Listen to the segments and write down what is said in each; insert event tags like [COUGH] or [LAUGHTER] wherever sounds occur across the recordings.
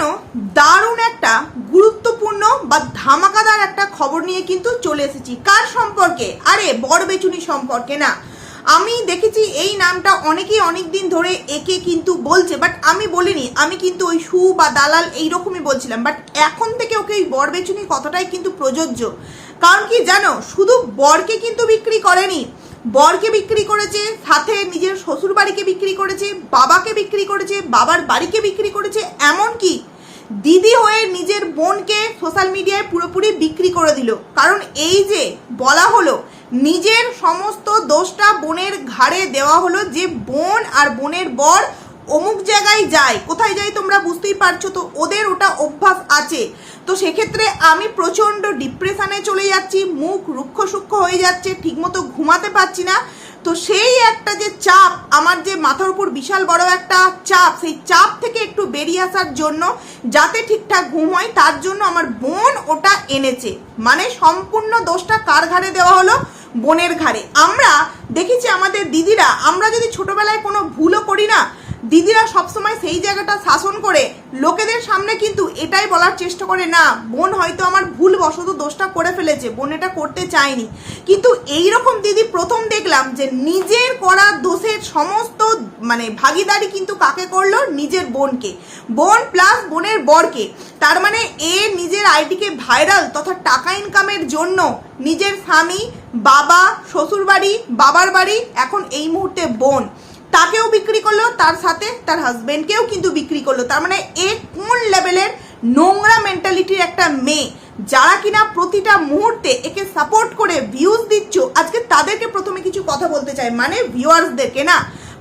জন্য দারুণ একটা গুরুত্বপূর্ণ বা ধামাকাদার একটা খবর নিয়ে কিন্তু চলে এসেছি। কার সম্পর্কে? আরে, বড় বেচুনি সম্পর্কে না। আমি দেখেছি এই নামটা অনেকেই অনেক দিন ধরে একে কিন্তু বলছে বাট আমি বলিনি। আমি কিন্তু ওই সু বা দালাল এইরকমই বলছিলাম বাট এখন থেকে ওকে ওই বর বেচুনি কথাটাই কিন্তু প্রযোজ্য। কারণ কি জানো, শুধু বরকে কিন্তু বিক্রি করেনি। বরকে বিক্রি করেছে, সাথে নিজের শ্বশুর বাড়িকে বিক্রি করেছে, বাবাকে বিক্রি করেছে, বাবার বাড়িকে বিক্রি করেছে এমন কি দিদি হয়ে নিজের বোনকে সোশ্যাল মিডিয়ায় পুরোপুরি বিক্রি করে দিল। কারণ এই যে বলা হলো, নিজের সমস্ত দোষটা বোনের ঘাড়ে দেওয়া হলো যে বোন আর বোনের বর অমুক জায়গায় যায়, কোথায় যায় তোমরা বুঝতেই পারছ তো, ওদের ওটা অভ্যাস আছে। তো সেক্ষেত্রে আমি প্রচণ্ড ডিপ্রেশানে চলে যাচ্ছি, মুখ রুক্ষ সূক্ষ্ম হয়ে যাচ্ছে, ঠিকমতো ঘুমাতে পারছি না। তো সেই একটা যে চাপ, আমার যে মাথার উপর বিশাল বড় একটা চাপ, সেই চাপ থেকে একটু বেরিয়ে আসার জন্য, যাতে ঠিকঠাক ঘুম হয়, তার জন্য আমার বোন ওটা এনেছে। মানে সম্পূর্ণ দোষটা কার ঘাড়ে দেওয়া হলো? বোনের ঘাড়ে। আমরা দেখেছি আমাদের দিদিরা, আমরা যদি ছোটবেলায় কোনো ভুলও করি না দিদিরা সবসময় সেই জায়গাটা শাসন করে, লোকেদের সামনে কিন্তু এটাই বলার চেষ্টা করে, না, বোন হয়তো আমার ভুল বশত দোষটা করে ফেলেছে, বোন এটা করতে চায়নি। কিন্তু এই রকম দিদি প্রথম দেখলাম যে নিজের করা দোষের সমস্ত মানে ভাগিদারি কিন্তু কাকে করল? নিজের বোনকে। বোন প্লাস বোনের বরকে। তার মানে এ নিজের আইডিকে ভাইরাল তথা টাকা ইনকামের জন্য নিজের স্বামী, বাবা, শ্বশুরবাড়ি, বাবার বাড়ি, এখন এই মুহূর্তে বোন। তাকেও বিক্রি করল, তার সাথে তার হাজব্যান্ডকেও কিন্তু বিক্রি করল। তার মানে এ কোন লেভেলের নোংরা মেন্টালিটির একটা মেয়ে? যারা কিনা প্রতিটা মুহূর্তে একে সাপোর্ট করে ভিউজ দিচ্ছ, আজকে তাদেরকে প্রথমে কিছু কথা বলতে চাই। মানে ভিউয়ার্সদেরকে না,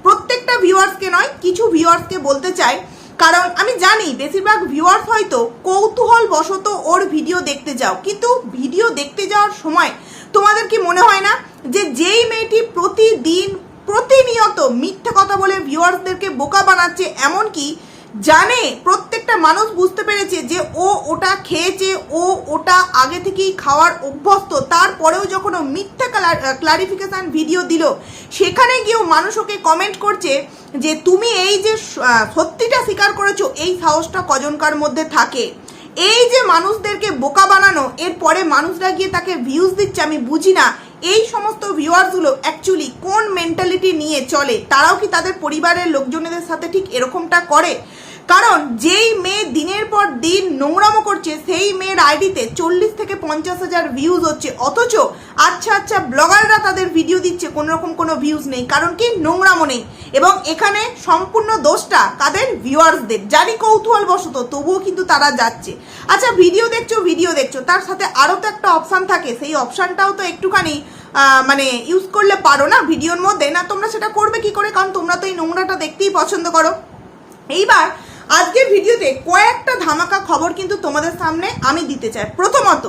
প্রত্যেকটা ভিউয়ার্সকে নয়, কিছু ভিউয়ার্সকে বলতে চাই। কারণ আমি জানি বেশিরভাগ ভিউয়ার্স হয়তো কৌতূহল বশত ওর ভিডিও দেখতে যাও। কিন্তু ভিডিও দেখতে যাওয়ার সময় তোমাদের কি মনে হয় না যে যেই মেয়েটি প্রতিদিন প্রতিনিয়ত মিথ্যে কথা বলে ভিউয়ার্সদেরকে বোকা বানাচ্ছে এমনকি জানে প্রত্যেকটা মানুষ বুঝতে পেরেছে যে ও ওটা খেয়েছে, ও ওটা আগে থেকেই খাওয়ার অভ্যস্ত। তারপরেও যখন ও মিথ্যা ক্লারিফিকেশান ভিডিও দিল, সেখানে গিয়েও মানুষ ওকে কমেন্ট করছে যে তুমি এই যে সত্যিটা স্বীকার করেছ, এই সাহসটা কজনকার মধ্যে থাকে? এই যে মানুষদেরকে বোকা বানানো, এরপরে মানুষরা গিয়ে তাকে ভিউজ দিচ্ছে, আমি বুঝি না। এই সমস্ত ভিউয়ার্সগুলো অ্যাকচুয়ালি কোন মেন্টালিটি নিয়ে চলে? তারাও কি তাদের পরিবারের লোকজনেদের সাথে ঠিক এরকমটা করে? কারণ যেই মেয়ে দিনের পর দিন নোংরামো করছে, সেই মেয়ের আইডিতে চল্লিশ থেকে পঞ্চাশ হাজার ভিউজ হচ্ছে। অথচ আচ্ছা আচ্ছা ব্লগাররা তাদের ভিডিও দিচ্ছে কোনো রকম কোনো ভিউজ নেই, কারণ কি নোংরামো নেই। এবং এখানে সম্পূর্ণ দোষটা তাদের ভিউয়ার্সদের জানি কৌতূহল বশত, তবুও কিন্তু তারা যাচ্ছে। আচ্ছা ভিডিও দেখছ ভিডিও দেখছ। তার সাথে আরও তো একটা অপশান থাকে, সেই অপশানটাও তো একটুখানি মানে ইউজ করলে পারো না ভিডিওর মধ্যে। না, তোমরা সেটা করবে কি করে? কারণ তোমরা তো এই নোংরাটা দেখতেই পছন্দ করো। এইবার আজকের ভিডিওতে কয়েকটা ধামাকা খবর কিন্তু তোমাদের সামনে আমি দিতে চাই। প্রথমত,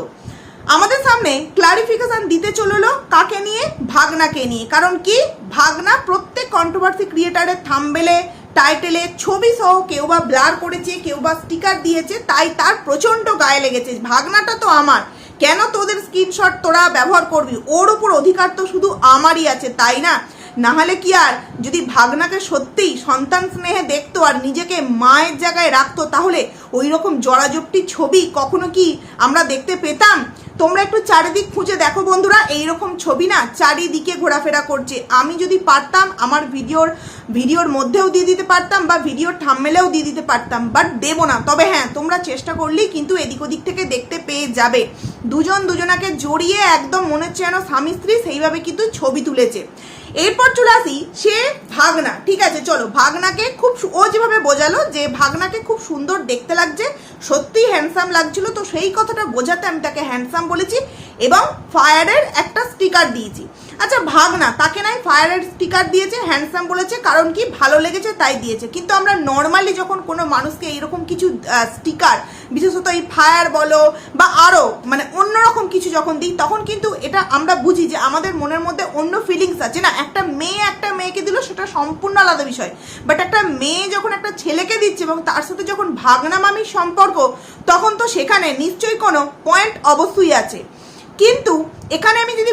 আমাদের সামনে ক্লারিফিকেশন দিতে চলল কাকে নিয়ে? ভাগনাকে নিয়ে। কারণ কি? ভাগনা প্রত্যেক কন্ট্রোভার্সি ক্রিয়েটারের থাম্বেলে টাইটেলে ছবি সহ কেউ বা ব্লার করেছে, কেউ বা স্টিকার দিয়েছে, তাই তার প্রচণ্ড গায়ে লেগেছে। ভাগনাটা তো আমার। কেন তোদের স্ক্রিনশট তোরা ব্যবহার করবি? ওর ওপর অধিকার তো শুধু আমারই আছে, তাই না? নাহলে কি আর? যদি ভাগনাকে সত্যিই সন্তান স্নেহে দেখতো আর নিজেকে মায়ের জায়গায় রাখতো, তাহলে ওই রকম জরাজপটি ছবি কখনো কি আমরা দেখতে পেতাম? তোমরা একটু চারিদিক খুঁজে দেখো বন্ধুরা, এইরকম ছবি না চারিদিকে ঘোরাফেরা করছে। আমি যদি পারতাম, আমার ভিডিওর ভিডিওর মধ্যেও দিয়ে দিতে পারতাম বা ভিডিওর থাম্মেলেও দিয়ে দিতে পারতাম বাট দেবো না। তবে হ্যাঁ তোমরা চেষ্টা করলেই কিন্তু এদিক ওদিক থেকে দেখতে পেয়ে যাবে। দুজন দুজনাকে জড়িয়ে একদম মনে হচ্ছে যেন স্বামী স্ত্রী সেইভাবে কিন্তু ছবি তুলেছে। এরপর চলে আসি সে ভাগনা। ঠিক আছে, চলো, ভাগনাকে খুব ও যেভাবে বোঝালো যে ভাগনাকে খুব সুন্দর দেখতে লাগছে, সত্যিই হ্যান্ডসাম লাগছিল, তো সেই কথাটা বোঝাতে আমি তাকে হ্যান্ডসাম বলেছি। এবং ফায়ারের একটা স্টিকার দিয়েছি। আচ্ছা ভাগনা, তাকে নাই ফায়ারের স্টিকার দিয়েছে হ্যান্ডসাম বলেছে, কারণ কি ভালো লেগেছে তাই দিয়েছে। কিন্তু আমরা নর্মালি যখন কোনো মানুষকে এরকম কিছু স্টিকার, বিশেষত এই ফায়ার বলো বা আরও মানে অন্যরকম কিছু যখন দিই, তখন কিন্তু এটা আমরা বুঝি যে আমাদের মনের মধ্যে অন্য ফিলিংস আছে না। একটা মেয়ে একটা মেয়েকে দিল, সেটা সম্পূর্ণ আলাদা বিষয়। বাট একটা মেয়ে যখন একটা ছেলেকে দিচ্ছে এবং তার সাথে যখন ভাগনা মামির সম্পর্ক, তখন তো সেখানে নিশ্চয়ই কোনো পয়েন্ট অবশ্যই আছে। কিন্তু এখানে আমি যদি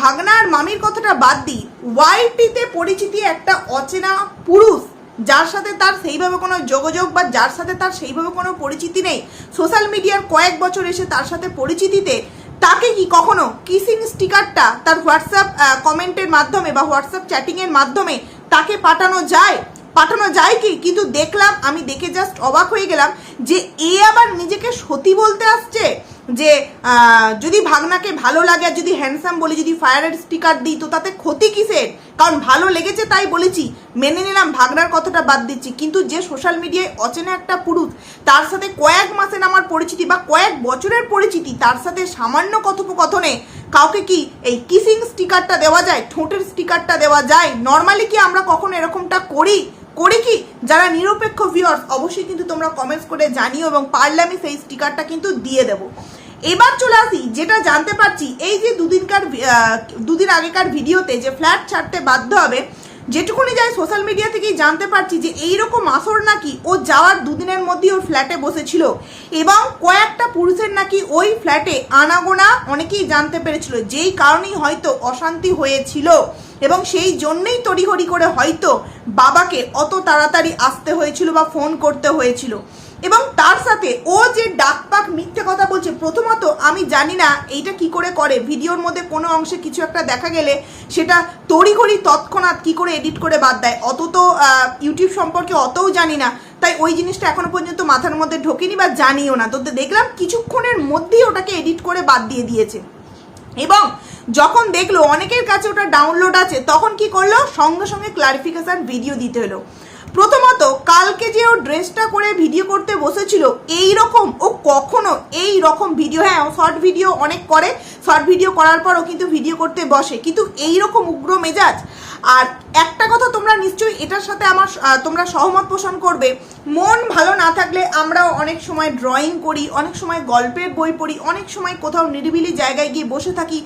ভাগনা আর মামির কথাটা বাদ দিই, ওয়াইটিতে পরিচিতি একটা অচেনা পুরুষ, যার সাথে তার সেইভাবে কোনো যোগাযোগ বা যার সাথে তার সেইভাবে কোনো পরিচিতি নেই, সোশ্যাল মিডিয়ার কয়েক বছর এসে তার সাথে পরিচিতিতে, তাকে কি কখনো কিসিং স্টিকারটা তার হোয়াটসঅ্যাপ কমেন্টের মাধ্যমে বা হোয়াটসঅ্যাপ চ্যাটিংয়ের মাধ্যমে তাকে পাঠানো যায়? পাঠানো যায় কি? কিন্তু দেখলাম, আমি দেখে জাস্ট অবাক হয়ে গেলাম যে এ আবার নিজেকে সতী বলতে আসছে। যে যদি ভাগনাকে ভালো লাগে আর যদি হ্যান্ডসাম বলি, যদি ফায়ারের স্টিকার দিই, তো তাতে ক্ষতি কিসের? কারণ ভালো লেগেছে তাই বলেছি। মেনে নিলাম, ভাগনার কথাটা বাদ দিচ্ছি। কিন্তু যে সোশ্যাল মিডিয়ায় অচেনা একটা পুরুষ, তার সাথে কয়েক মাসের আমার পরিচিতি বা কয়েক বছরের পরিচিতি, তার সাথে সামান্য কথোপকথনে কাউকে কি এই কিসিং স্টিকারটা দেওয়া যায়, ঠোঁটের স্টিকারটা দেওয়া যায়? নর্মালি কি আমরা কখনো এরকমটা করি? করি কি? যারা নিরপেক্ষ ভিউয়ার্স অবশ্যই কিন্তু তোমরা কমেন্টস করে জানিও এবং পারলে আমি সেই স্টিকারটা কিন্তু দিয়ে দেবো। এবার চলে আসি, যেটা জানতে পারছি, এই যে দুদিনকার দুদিন আগেকার ভিডিওতে যে ফ্ল্যাট ছাড়তে বাধ্য হবে, যেটুকুনি যাই সোশ্যাল মিডিয়া থেকেই জানতে পারছি যে এইরকম আসর নাকি ও যাওয়ার দুদিনের মধ্যেই ওর ফ্ল্যাটে বসেছিল এবং কয়েকটা পুরুষের নাকি ওই ফ্ল্যাটে আনাগোনা অনেকেই জানতে পেরেছিল, যেই কারণেই হয়তো অশান্তি হয়েছিল এবং সেই জন্যই তড়িঘড়ি করে হয়তো বাবাকে অত তাড়াতাড়ি আসতে হয়েছিল বা ফোন করতে হয়েছিল। এবং তার সাথে ও যে ডাকপাক মিথ্যে কথা বলছে, প্রথমত আমি জানি না এইটা কি করে করে। ভিডিওর মধ্যে কোনো অংশে কিছু একটা দেখা গেলে সেটা তড়িঘড়ি তৎক্ষণাৎ কি করে এডিট করে বাদ দেয়। অত তো ইউটিউব সম্পর্কে অতও জানি না। তাই ওই জিনিসটা এখনও পর্যন্ত মাথার মধ্যে ঢোকেনি বা জানিও না। তো দেখলাম কিছুক্ষণের মধ্যেই ওটাকে এডিট করে বাদ দিয়ে দিয়েছে। এবং যখন দেখল অনেকের কাছে ওটা ডাউনলোড আছে, তখন কি করল? সঙ্গে সঙ্গে ক্লারিফিকেশান ভিডিও দিতে হলো। প্রথমত, কালকে যে ও ড্রেসটা করে ভিডিও করতে বসেছিল এই রকম ও কখনো এই রকম ভিডিও হ্যাঁ শর্ট ভিডিও অনেক করে, শর্ট ভিডিও করার পর ও কিন্তু ভিডিও করতে বসে, কিন্তু এই রকম উগ্র মেজাজ। আর একটা কথা তোমরা নিশ্চয়ই এটার সাথে আমার তোমরা সহমত পোষণ করবে, মন ভালো না থাকলে আমরাও অনেক সময় ড্রয়িং করি, অনেক সময় গল্পের বই পড়ি, অনেক সময় কোথাও নিরিবিলি জায়গায় গিয়ে বসে থাকি।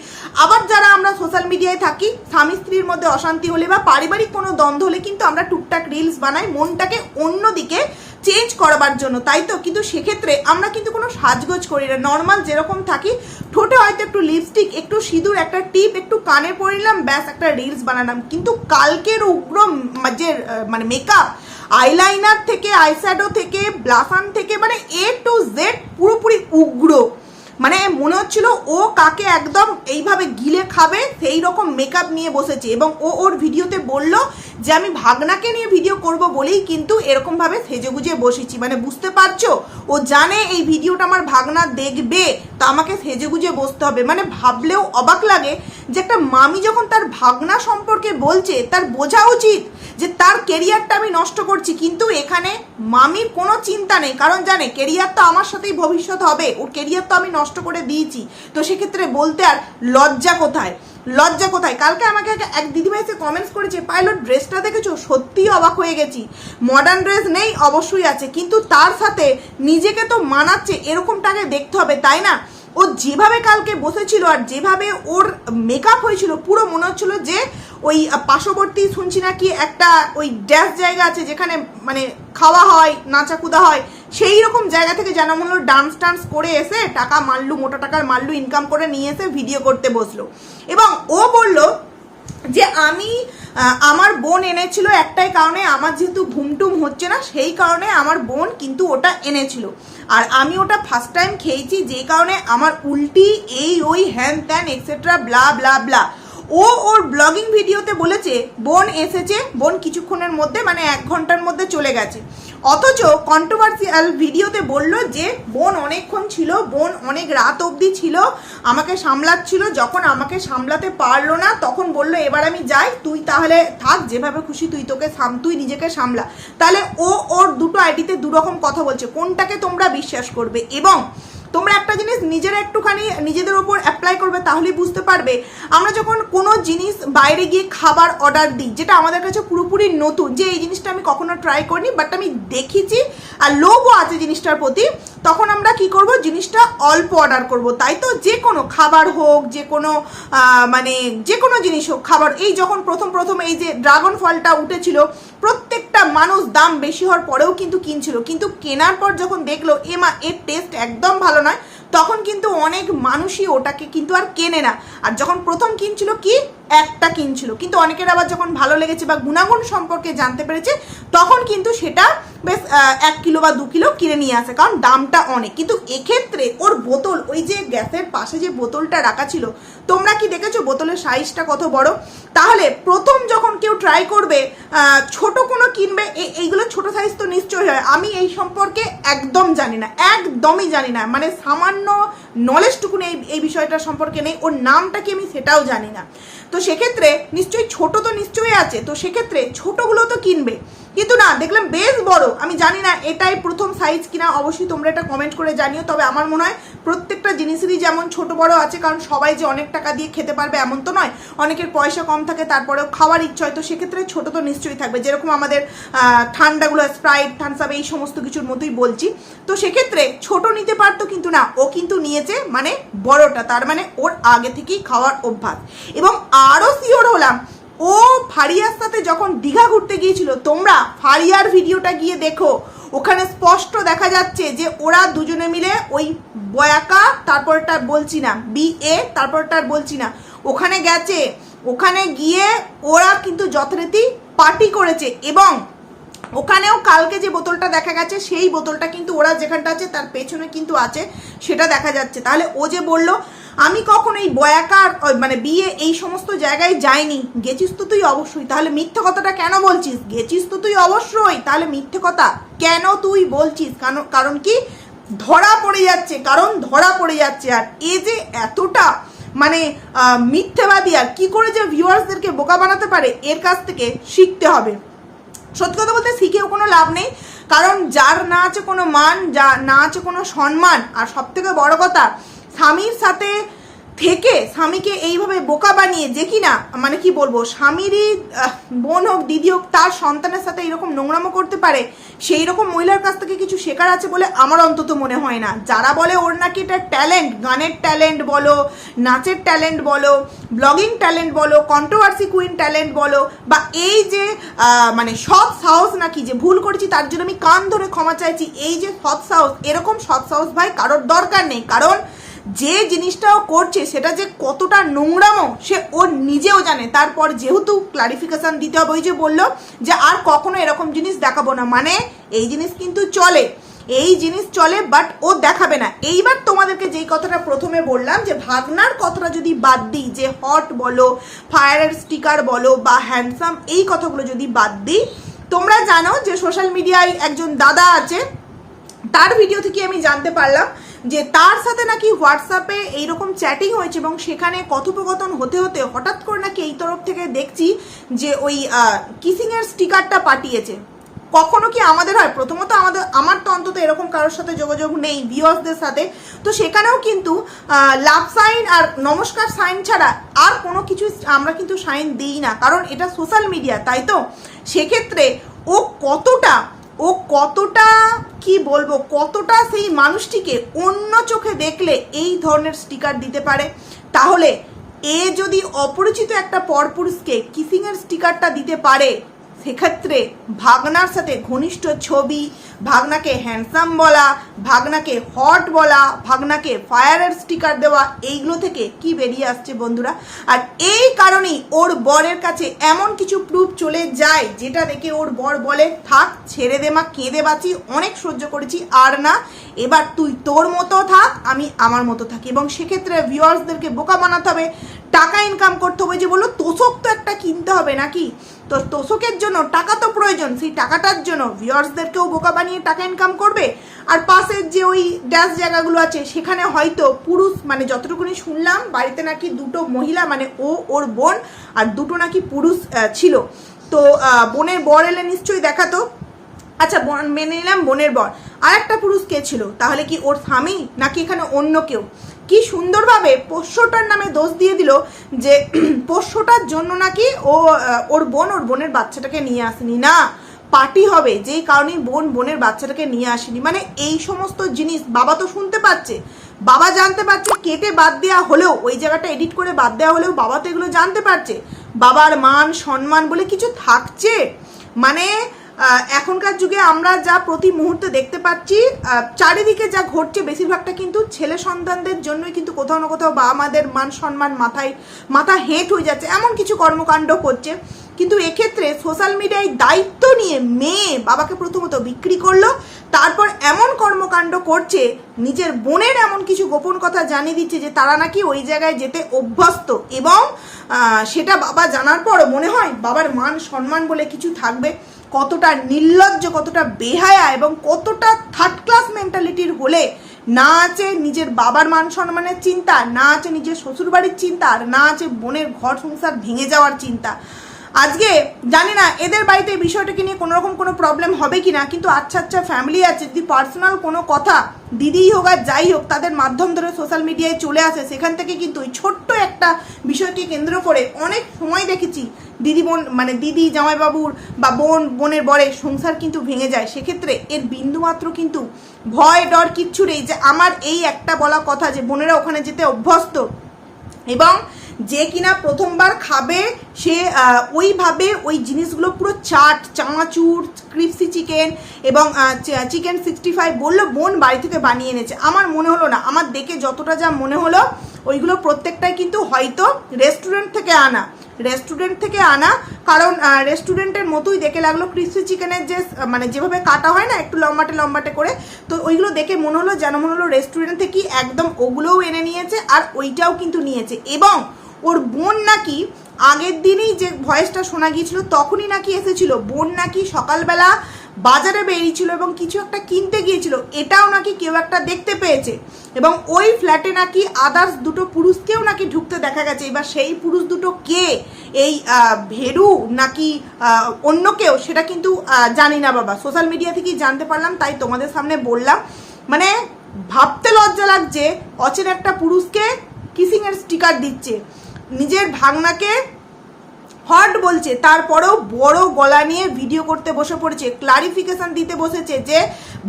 আবার যারা আমরা সোশ্যাল মিডিয়ায় থাকি স্বামী স্ত্রীর মধ্যে অশান্তি হলে বা পারিবারিক কোনো দ্বন্দ্ব হলে কিন্তু আমরা টুকটাক রিলস বানাই। মনটাকে অন্যদিকে চেঞ্জ করবার জন্য। তাই তো? কিন্তু সেক্ষেত্রে আমরা কিন্তু কোনো সাজগোজ করি না। নর্মাল যেরকম থাকি, ঠোঁটে হয়তো একটু লিপস্টিক একটু সিঁদুর, একটা টিপ একটু কানে পরে নিলাম, ব্যাস, একটা রিলস বানালাম। কিন্তু কালকের উগ্র যে মানে মেকআপ আইলাইনার থেকে আইশ্যাডো থেকে ব্লাফান থেকে মানে এ টু জেড পুরোপুরি উগ্র। মানে মনে হচ্ছিল ও কাকে একদম এইভাবে গিলে খাবে সেই রকম মেকআপ নিয়ে বসেছে এবং ও ওর ভিডিওতে বলল যে, আমি ভাগনাকে নিয়ে ভিডিও করব বলেই কিন্তু এরকমভাবে সেজে গুজে বসেছি। মানে বুঝতে পারছ? ও জানে এই ভিডিওটা আমার ভাগনা দেখবে, তো আমাকে সেজে গুজে বসতে হবে। মানে ভাবলেও অবাক লাগে যে, একটা মামি যখন তার ভাগনা সম্পর্কে বলছে, তার বোঝা উচিত যে তার কেরিয়ারটা আমি নষ্ট করছি, কিন্তু এখানে মামির কোনো চিন্তা নেই। কারণ জানে কেরিয়ার তো আমার সাথেই ভবিষ্যৎ হবে। ওর কেরিয়ার তো আমি নষ্ট করে দিয়েছি। তো সেক্ষেত্রে বলতে আর লজ্জা কোথায়? লজ্জা কোথায়? কালকে আমাকে এক- দিদিভাই এসে কমেন্টস করেছে পাইলট ড্রেসটা দেখেছ? সত্যিই অবাক হয়ে গেছি। মডার্ন ড্রেস নেই, অবশ্যই আছে। কিন্তু তার সাথে নিজেকে তো মানাচ্ছে, এরকমটাকে দেখতে হবে, তাই না? ও যেভাবে কালকে বসেছিল আর যেভাবে ওর মেকআপ হয়েছিল, পুরো মনে হচ্ছিল যে ওই পার্শ্ববর্তী শুনছি নাকি একটা ওই ড্যাশ জায়গা আছে যেখানে মানে খাওয়া হয়, নাচা কুদা হয়। সেই রকম জায়গা থেকে যেন মনে ডান্স টান্স করে এসে টাকা মারলু মোটা টাকার মারলু ইনকাম করে নিয়ে এসে ভিডিও করতে বসল। এবং ও বলল যে আমি আমার বোন এনেছিল একটাই কারণে, আমার যেহেতু ঘুমটুম হচ্ছে না, সেই কারণে আমার বোন কিন্তু ওটা এনেছিল। আর আমি ওটা ফার্স্ট টাইম খেয়েছি, যে কারণে আমার উল্টি এই ওই হ্যান ত্যান এক্সেট্রা ব্লা ব্লা ব্লা ও ওর ব্লগিং ভিডিওতে বলেছে, বোন এসেছে, বোন কিছুক্ষণের মধ্যে মানে এক ঘণ্টার মধ্যে চলে গেছে। অথচ কন্ট্রোভার্সিয়াল ভিডিওতে বলল যে, বোন অনেকক্ষণ ছিল, বোন অনেক রাত অবধি ছিল, আমাকে সামলাচ্ছিল, যখন আমাকে সামলাতে পারল না, তখন বলল, এবার আমি যাই, তুই তাহলে থাক, যেভাবে খুশি তুই তোকে সাম, তুই নিজেকে সামলা। তাহলে ও ওর দুটো আইডিতে দুরকম কথা বলছে, কোনটাকে তোমরা বিশ্বাস করবে? এবং তোমরা একটা জিনিস নিজেরা একটুখানি নিজেদের ওপর অ্যাপ্লাই করবে, তাহলেই বুঝতে পারবে। আমরা যখন কোনো জিনিস বাইরে গিয়ে খাবার অর্ডার দিই, যেটা আমাদের কাছে পুরোপুরি নতুন, যে এই জিনিসটা আমি কখনো ট্রাই করিনি বাট আমি দেখেছি আর লোভও আছে জিনিসটার প্রতি, তখন আমরা কি করব? জিনিসটা অল্প অর্ডার করব। তাই তো যে কোনো খাবার হোক, যে কোনো মানে যে কোনো জিনিস হোক, খাবার, এই যখন প্রথম প্রথম এই যে ড্রাগন ফলটা উঠেছিল প্রত্যেকটা মানুষ দাম বেশি হওয়ার পরেও কিন্তু কিনছিল। কিন্তু কেনার পর যখন দেখল, এমা, এর টেস্ট একদম ভালো নয়, তখন কিন্তু অনেক মানুষই ওটাকে কিন্তু আর কেনে না। আর যখন প্রথম কিনছিল কি? একটা কিনছিল কিন্তু অনেকের আবার যখন ভালো লেগেছে বা গুণাগুণ সম্পর্কে জানতে পেরেছে, তখন কিন্তু সেটা বেশ এক কিলো বা দু কিলো কিনে নিয়ে আসে, কারণ দামটা অনেক। কিন্তু এক্ষেত্রে ওর বোতল, ওই যে গ্যাসের পাশে যে বোতলটা রাখা ছিল, তোমরা কি দেখেছ বোতলের সাইজটা কত বড়? তাহলে প্রথম যখন কেউ ট্রাই করবে ছোট কোনো কিনবে এইগুলো ছোট সাইজ তো নিশ্চয়ই হয়। আমি এই সম্পর্কে একদম জানি না, একদমই জানি না। মানে সামান্য নলেজটুকুনি এই এই বিষয়টা সম্পর্কে নেই, ওর নামটা কি আমি সেটাও জানি না। তো সেক্ষেত্রে নিশ্চয়ই ছোট তো নিশ্চয়ই আছে, তো সেক্ষেত্রে ছোটগুলো তো কিনবে। কিন্তু না, দেখলাম বেশ বড়। আমি জানি না এটাই প্রথম সাইজ কিনা, অবশ্যই তোমরা এটা কমেন্ট করে জানিও। তবে আমার মনে হয় প্রত্যেকটা জিনিসেরই যেমন ছোট বড় আছে, কারণ সবাই যে অনেক টাকা দিয়ে খেতে পারবে এমন তো নয়। অনেকের পয়সা কম থাকে, তারপরেও খাওয়ার ইচ্ছা হয়, তো সেক্ষেত্রে ছোট তো নিশ্চয়ই থাকবে। যেরকম আমাদের ঠান্ডাগুলো স্প্রাইট থামসাপ এই সমস্ত কিছুর মতোই বলছি। তো সেক্ষেত্রে ছোট নিতে পারতো কিন্তু না, ও কিন্তু নিয়েছে মানে বড়টা, তার মানে ওর আগে থেকেই খাওয়ার অভ্যাস। এবং আরও শিওর হলাম ও ফারিয়ার সাথে যখন দীঘা ঘুরতে গিয়েছিল, তোমরা ফারিয়ার ভিডিওটা গিয়ে দেখো। ওখানে স্পষ্ট দেখা যাচ্ছে যে ওরা দুজনে মিলে ওই বয়াকা, তারপরটা বলছি না, বি এ, তারপরটা বলছি না, ওখানে গেছে। ওখানে গিয়ে ওরা কিন্তু যথারীতি পার্টি করেছে এবং ওখানেও কালকে যে বোতলটা দেখা গেছে, সেই বোতলটা কিন্তু ওরা যেখানটা আছে, তার পেছনে কিন্তু আছে, সেটা দেখা যাচ্ছে। তাহলে ও যে বলল আমি কখন এই বয়াকার মানে বিয়ে এই সমস্ত জায়গায় যাইনি। গেছিস তো তুই অবশ্যই। তাহলে মিথ্যে কথাটা কেন বলছিস? গেছিস তো তুই অবশ্যই। তাহলে মিথ্যে কথা কেন তুই বলছিস? কারণ কারণ কি? ধরা পড়ে যাচ্ছে। কারণ ধরা পড়ে যাচ্ছে। আর এ যে এতটা মানে মিথ্যেবাদী, আর কি করে যে ভিউয়ার্সদেরকে বোকা বানাতে পারে, এর কাছ থেকে শিখতে হবে। সত্যি কথা বলতে শিখেও কোনো লাভ নেই। কারণ যার না আছে কোনো মান, যা না আছে কোনো সম্মান, আর সব থেকে বড় কথা স্বামীর সাথে থেকে স্বামীকে এইভাবে বোকা বানিয়ে যে কি না মানে কি বলব, স্বামীরই বোন হোক, দিদি হোক, তার সন্তানের সাথে এরকম নোংরামো করতে পারে, সেই রকম মহিলার কাছ থেকে কিছু শেখার আছে বলে আমার অন্তত মনে হয় না। যারা বলে ওর নাকি এটা ট্যালেন্ট, গানের ট্যালেন্ট বলো, নাচের ট্যালেন্ট বলো, ব্লগিং ট্যালেন্ট বলো কন্ট্রোভার্সি কুইন ট্যালেন্ট বলো, বা এই যে মানে সৎ সাহস নাকি, যে ভুল করেছি তার জন্য আমি কান ধরে ক্ষমা চাইছি, এই যে সৎ সাহস, এরকম সৎ সাহস ভাই কারোর দরকার নেই। কারণ যে জিনিসটা ও করছে, সেটা যে কতটা নোংরামো, সে ও নিজেও জানে। তারপর যেহেতু ক্লারিফিকেশন দিতে হবে, ওই যে বলল যে আর কখনো এরকম জিনিস দেখাবো না। মানে এই জিনিস কিন্তু চলে। এই জিনিস চলে বাট ও দেখাবে না। এইবার তোমাদেরকে যেই কথাটা প্রথমে বললাম, যে ভাগনার কথাটা যদি বাদ দিই, যে হট বলো ফায়ারের স্টিকার বলো, বা হ্যান্ডসাম এই কথাগুলো যদি বাদ দিই, তোমরা জানো যে সোশ্যাল মিডিয়ায় একজন দাদা আছে, তার ভিডিও থেকে আমি জানতে পারলাম যে তার সাথে নাকি হোয়াটসঅ্যাপে এইরকম চ্যাটিং হয়েছে এবং সেখানে কথোপকথন হতে হতে হঠাৎ করে নাকি এই তরফ থেকে দেখছি যে ওই কিসিংয়ের স্টিকারটা পাঠিয়েছে। কখনো কি আমাদের হয়? প্রথমত আমাদের, আমার তো অন্তত এরকম কারোর সাথে যোগাযোগ নেই ভিউয়ার্সদের সাথে। তো সেখানেও কিন্তু লাভ সাইন আর নমস্কার সাইন ছাড়া আর কোনো কিছু আমরা কিন্তু সাইন দিই না। কারণ এটা সোশ্যাল মিডিয়া তাই তো? সেক্ষেত্রে ও কতটা ও কতটা, কি বলব, কতটা সেই মানুষটিকে অন্য চোখে দেখলে এই ধরনের স্টিকার দিতে পারে? তাহলে এ যদি অপরিচিত একটা পরপুরুষকে কিসিংয়ের স্টিকারটা দিতে পারে সেক্ষেত্রে ভাগনার সাথে ঘনিষ্ঠ ছবি, ভাগনাকে হ্যান্ডসাম বলা, ভাগনাকে হট বলা, ভাগনাকে ফায়ারের স্টিকার দেওয়া, এইগুলো থেকে কি বেরিয়ে আসছে বন্ধুরা? আর এই কারণেই ওর বরের কাছে এমন কিছু প্রুফ চলে যায়, যেটা দেখে ওর বর বলে, থাক, ছেড়ে দে মা, কেঁদে বাঁচি, অনেক সহ্য করেছি, আর না, এবার তুই তোর মতো থাক, আমি আমার মতো থাকি। এবং সেক্ষেত্রে ভিউয়ার্সদেরকে বোকা বানাতে হবে টাকা ইনকাম করতে হবে যে বলল, তোষক তো একটা কিনতে হবে নাকি? তো তোষকের জন্য টাকা তো প্রয়োজন, সেই টাকাটার জন্য ভিউয়ার্সদেরকেও বোকা বানিয়ে টাকা ইনকাম করবে। আর পাশের যে ওই ড্যাশ জায়গাগুলো আছে, সেখানে হয়তো পুরুষ মানে যতটুকুনি শুনলাম, বাড়িতে নাকি দুটো মহিলা মানে ও, ওর বোন, আর দুটো নাকি পুরুষ ছিল। তো বোনের বর এলে নিশ্চয়ই দেখাতো। আচ্ছা বোন, মেনে নিলাম, বোনের বর। আর একটা পুরুষ কে ছিল, তাহলে কি ওর স্বামী নাকি এখানে অন্য কেউ? কি সুন্দরভাবে পোষ্যটার নামে দোষ দিয়ে দিল যে [CLEARS THROAT] পোষ্যটার জন্য নাকি ও ওর বোন ওর বোনের বাচ্চাটাকে নিয়ে আসেনি। না, পার্টি হবে, যেই কারণেই বোন বোনের বাচ্চাটাকে নিয়ে আসেনি। মানে এই সমস্ত জিনিস বাবা তো শুনতে পাচ্ছে। বাবা জানতে পারছে, কেটে বাদ দেওয়া হলেও, ওই জায়গাটা এডিট করে বাদ দেওয়া হলেও বাবা তো এগুলো জানতে পারছে। বাবার মান, সম্মান বলে কিছু থাকছে? মানে এখনকার যুগে আমরা যা প্রতি মুহূর্তে দেখতে পাচ্ছি চারিদিকে যা ঘটছে বেশিরভাগটা কিন্তু ছেলে সন্তানদের জন্যই কিন্তু কোথাও না কোথাও বা আমাদের মান সম্মান মাথায়, মাথা হেঁট হয়ে যাচ্ছে, এমন কিছু কর্মকাণ্ড করছে। কিন্তু এক্ষেত্রে সোশ্যাল মিডিয়ায় দায়িত্ব নিয়ে মেয়ে বাবাকে প্রথমত বিক্রি করল, তারপর এমন কর্মকাণ্ড করছে, নিজের বোনের এমন কিছু গোপন কথা জানিয়ে দিচ্ছে যে তারা নাকি ওই জায়গায় যেতে অভ্যস্ত এবং সেটা বাবা জানার পরও মনে হয় বাবার মান সম্মান বলে কিছু থাকবে। কতটা নির্লজ্জ, কতটা বেহায়া এবং কতটা থার্ড ক্লাস মেন্টালিটির হলে না আছে নিজের বাবার মান সম্মানের চিন্তা, না আছে নিজের শ্বশুরবাড়ির চিন্তা, আর না আছে বোনের ঘর সংসার ভেঙে যাওয়ার চিন্তা। আজকে জানি না, এদের বাড়িতে এই বিষয়টাকে নিয়ে কোনো রকম কোনো প্রবলেম হবে কি না কিন্তু আচ্ছা আচ্ছা ফ্যামিলি আছে, যদি পার্সোনাল কোনো কথা দিদিই হোক আর যাই হোক, তাদের মাধ্যম ধরে সোশ্যাল মিডিয়ায় চলে আসে, সেখান থেকে কিন্তু ওই ছোট্ট একটা বিষয়কে কেন্দ্র করে অনেক সময় দেখেছি, দিদি বোন মানে দিদি, জামাইবাবুর বা বোন, বোনের বরের সংসার কিন্তু ভেঙে যায়। সেক্ষেত্রে এর বিন্দুমাত্র কিন্তু ভয়, ডর কিচ্ছু নেই যে আমার এই একটা বলা কথা যে বোনেরা ওখানে যেতে অভ্যস্ত। এবং যে কিনা প্রথমবার খাবে, সে ওইভাবে ওই জিনিসগুলো পুরো চাট চামাচুর ক্রিপসি চিকেন এবং চিকেন সিক্সটি ফাইভ বলল বোন বাড়ি থেকে বানিয়ে এনেছে। আমার মনে হলো না, আমার দেখে যতটা যা মনে হলো, ওইগুলো প্রত্যেকটাই কিন্তু হয়তো রেস্টুরেন্ট থেকে আনা। রেস্টুরেন্ট থেকে আনা। কারণ রেস্টুরেন্টের মতোই দেখে লাগল ক্রিসপি চিকেনের যে মানে যেভাবে কাটা হয় না, একটু লম্বাটে লম্বাটে করে। তো ওইগুলো দেখে মনে হলো যেন মনে হলো রেস্টুরেন্ট থেকেই একদম ওগুলোও এনে নিয়েছে আর ওইটাও কিন্তু নিয়েছে। এবং ওর বোন নাকি আগের দিনই যে ভয়েসটা শোনা গিয়েছিল, তখনই নাকি এসেছিল। বোন নাকি সকালবেলা বাজারে বেরিয়েছিল এবং কিছু একটা কিনতে গিয়েছিল, এটাও নাকি কেউ একটা দেখতে পেয়েছে। এবং ওই ফ্ল্যাটে নাকি আদার্স দুটো পুরুষকেও নাকি ঢুকতে দেখা গেছে। এবার সেই পুরুষ দুটো কে? এই ভেরু নাকি অন্য কেউ? সেটা কিন্তু জানি না বাবা। সোশ্যাল মিডিয়া থেকেই জানতে পারলাম, তাই তোমাদের সামনে বললাম। মানে ভাবতে লজ্জা লাগছে, অচেন একটা পুরুষকে কিসিংয়ের স্টিকার দিচ্ছে। নিজের ভাগনাকে হট বলছে, তারপরেও বড় গলা নিয়ে ভিডিও করতে বসে পড়েছে ক্লারিফিকেশন দিতে বসেছে যে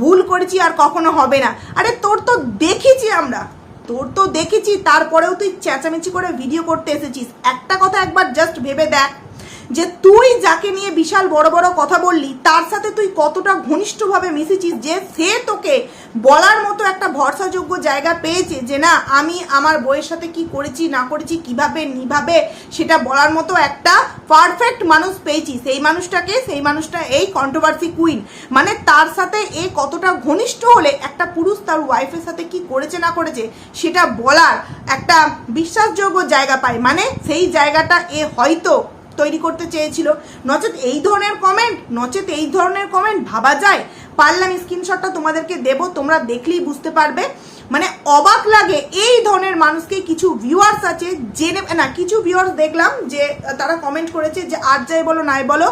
ভুল করেছি আর কখনো হবে না। আরে তোর তো দেখেছি আমরা, তোর তো দেখেছি, তারপরেও তুই চেঁচামেচি করে ভিডিও করতে এসেছিস। একটা কথা একবার জাস্ট ভেবে দেখ। যে তুই যাকে নিয়ে বিশাল বড় বড় কথা বললি, তার সাথে তুই কতটা ঘনিষ্ঠভাবে মিশেছিস যে সে তোকে বলার মতো একটা ভরসাযোগ্য জায়গা পেয়েছে যে না, আমি আমার বইয়ের সাথে কি করেছি, না করেছি, কীভাবে, নিভাবে, সেটা বলার মতো একটা পারফেক্ট মানুষ পেয়েছি। সেই মানুষটাকে, সেই মানুষটা এই কন্ট্রোভার্সি কুইন মানে তার সাথে এ কতটা ঘনিষ্ঠ হলে, একটা পুরুষ তার ওয়াইফের সাথে কি করেছে, না করেছে, সেটা বলার একটা বিশ্বাসযোগ্য জায়গা পায়। মানে সেই জায়গাটা এ হয়তো তৈরি করতে চেয়েছিল। নচেত এই ধরনের কমেন্ট নচেত এই ধরনের কমেন্ট ভাবা যায়। পারলাম স্ক্রিনশটটা তোমাদেরকে দেব, তোমরা দেখলেই বুঝতে পারবে। মানে অবাক লাগে এই ধরনের মানুষকে কিছু ভিউয়ার্স আছে, জেনে, না, কিছু ভিউয়ার্স দেখলাম যে তারা কমেন্ট করেছে যে, আর যাই বলো, নাই বলো,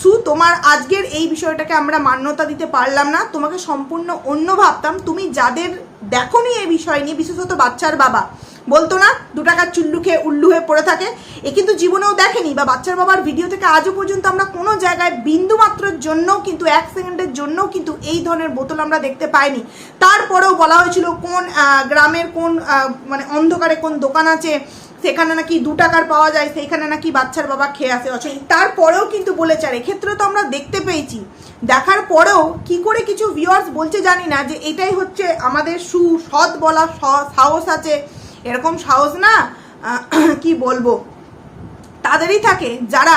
সু, তোমার আজকের এই বিষয়টাকে আমরা মান্যতা দিতে পারলাম না। তোমাকে সম্পূর্ণ অন্য ভাবতাম। তুমি যাদের দেখোনি এই বিষয় নিয়ে, বিশেষত বাচ্চার বাবা বলতো না, দু টাকার চুল্লু খেয়ে উল্লু হয়ে পড়ে থাকে। এ কিন্তু জীবনেও দেখেনি, বা বাচ্চার বাবার ভিডিও থেকে আজও পর্যন্ত আমরা কোনো জায়গায় বিন্দু মাত্রের জন্য কিন্তু, এক সেকেন্ডের জন্য কিন্তু এই ধরনের বোতল আমরা দেখতে পাইনি। তারপরেও বলা হয়েছিল কোন গ্রামের কোন মানে অন্ধকারে কোন দোকান আছে, সেখানে নাকি দু টাকার পাওয়া যায়, সেইখানে নাকি বাচ্চার বাবা খেয়ে আসে অচল তারপরেও কিন্তু বলেছে, আর এক্ষেত্রে তো আমরা দেখতে পেয়েছি। দেখার পরেও কি করে কিছু ভিউয়ার্স বলছে জানি না, যে এটাই হচ্ছে আমাদের সু সৎ বলা সাহস আছে এরকম সাহস না [CLEARS THROAT] কি বলব? তাদেরই থাকে যারা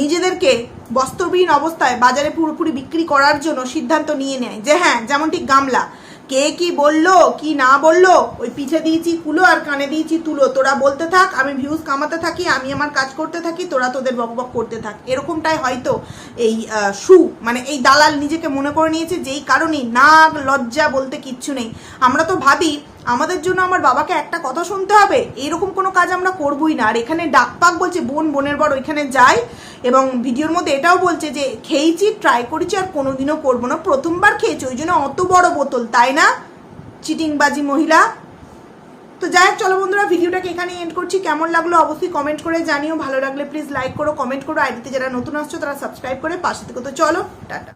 নিজেদেরকে বস্ত্রবিহীন অবস্থায় বাজারে পুরোপুরি বিক্রি করার জন্য সিদ্ধান্ত নিয়ে নেয়। যে হ্যাঁ যেমন ঠিক গামলা। কে কি বলল, কি না বলল? ওই পিঠে দিয়েছি কুলো আর কানে দিয়েছি তুলো। তোরা বলতে থাক, আমি ভিউজ কামাতে থাকি, আমি আমার কাজ করতে থাকি, তোরা তোদের বক বক করতে থাক। এরকমটাই হয়তো এই সু মানে এই দালাল নিজেকে মনে করে নিয়েছে, যেই কারণেই নাগ, লজ্জা বলতে কিচ্ছু নেই। আমরা তো ভাবি আমাদের জন্য আমার বাবাকে একটা কথা শুনতে হবে। এরকম কোনো কাজ আমরা করবই না। আর এখানে ডাকপাক বলছে, বোন, বোনের বড় ওইখানে যায় এবং ভিডিওর মধ্যে এটাও বলছে যে, খেয়েছি ট্রাই করেছি, আর কোনোদিনও করব না। প্রথমবার খেয়েছি, ওই জন্য অত বড় বোতল, তাই না? চিটিংবাজি মহিলা। তো যাই হোক, চলো বন্ধুরা, ভিডিওটাকে এখানে এন্ড করছি। কেমন লাগল অবশ্যই কমেন্ট করে জানিও। ভালো লাগলে প্লিজ লাইক করো কমেন্ট করো। আইডিতে যারা নতুন আসছো, তারা সাবস্ক্রাইব করে পাশে থেকে। তো চলো, টাটা।